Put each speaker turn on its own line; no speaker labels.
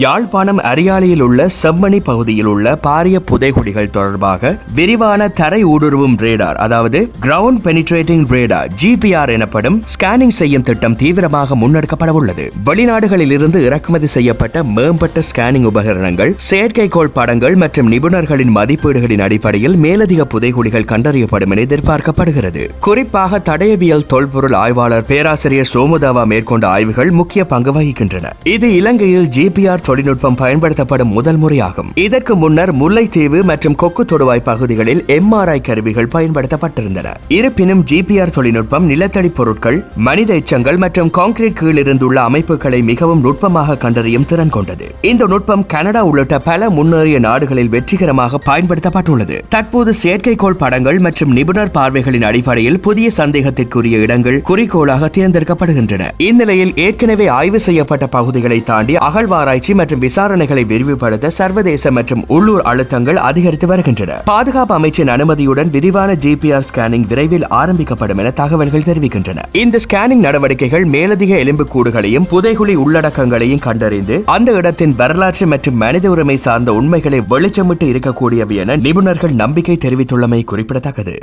யாழ்ப்பாணம் அரியாலையில் உள்ள செம்மணி பகுதியில் உள்ள பாரிய புதைகுடிகள் தொடர்பாக விரிவான தரை ஊடுருவும் ரேடார் அதாவது கிரவுண்ட் பெனிட்ரேட்டிங் ரேடார் ஜிபிஆர் எனப்படும் ஸ்கேனிங் செய்யும் திட்டம் தீவிரமாக முன்னெடுக்கப்பட உள்ளது. வெளிநாடுகளில் இருந்து இறக்குமதி செய்யப்பட்ட மேம்பட்ட ஸ்கேனிங் உபகரணங்கள் செயற்கைக்கோள் படங்கள் மற்றும் நிபுணர்களின் மதிப்பீடுகளின் அடிப்படையில் மேலதிக புதைகுடிகள் கண்டறியப்படும் என எதிர்பார்க்கப்படுகிறது. குறிப்பாக தடயவியல் தொல்பொருள் ஆய்வாளர் பேராசிரியர் சோமுதாவா மேற்கொண்ட ஆய்வுகள் முக்கிய பங்கு வகிக்கின்றன. இது இலங்கையில் ஜிபிஆர் தொழில்நுட்பம் பயன்படுத்தப்படும் முதல் முறையாகும். இதற்கு முன்னர் முல்லைத்தீவு மற்றும் கொக்கு தொடுவாய் பகுதிகளில் எம்ஆர்ஐ கருவிகள் பயன்படுத்தப்பட்டிருந்தன. இருப்பினும் ஜிபிஆர் தொழில்நுட்பம் நிலத்தடி பொருட்கள் மனித எச்சங்கள் மற்றும் கான்கிரீட் கீழிருந்துள்ள அமைப்புகளை மிகவும் நுட்பமாக கண்டறியும் திறன் கொண்டது. இந்த நுட்பம் கனடா உள்ளிட்ட பல முன்னேறிய நாடுகளில் வெற்றிகரமாக பயன்படுத்தப்பட்டுள்ளது. தற்போது செயற்கைக்கோள் படங்கள் மற்றும் நிபுணர் பார்வைகளின் அடிப்படையில் புதிய சந்தேகத்திற்குரிய இடங்கள் குறிக்கோளாக தேர்ந்தெடுக்கப்படுகின்றன. இந்நிலையில் ஏற்கனவே ஆய்வு செய்யப்பட்ட பகுதிகளை தாண்டி அகழ்வாராய்ச்சி மற்றும் விசாரணைகளை விரிவுபடுத்த சர்வதேச மற்றும் உள்ளூர் அழுத்தங்கள் அதிகரித்து வருகின்றன. பாதுகாப்பு அமைச்சின் அனுமதியுடன் விரிவான ஜிபிஆர் ஸ்கேனிங் விரைவில் ஆரம்பிக்கப்படும் என தகவல்கள் தெரிவிக்கின்றன. இந்த ஸ்கேனிங் நடவடிக்கைகள் மேலதிக எலும்புக்கூடுகளையும் புதைகுழி உள்ளடக்கங்களையும் கண்டறிந்து அந்த இடத்தின் வரலாற்று மற்றும் மனித உரிமை சார்ந்த உண்மைகளை வெளிச்சமிட்டு இருக்கக்கூடியவை என நிபுணர்கள் நம்பிக்கை தெரிவித்துள்ளமை குறிப்பிடத்தக்கது.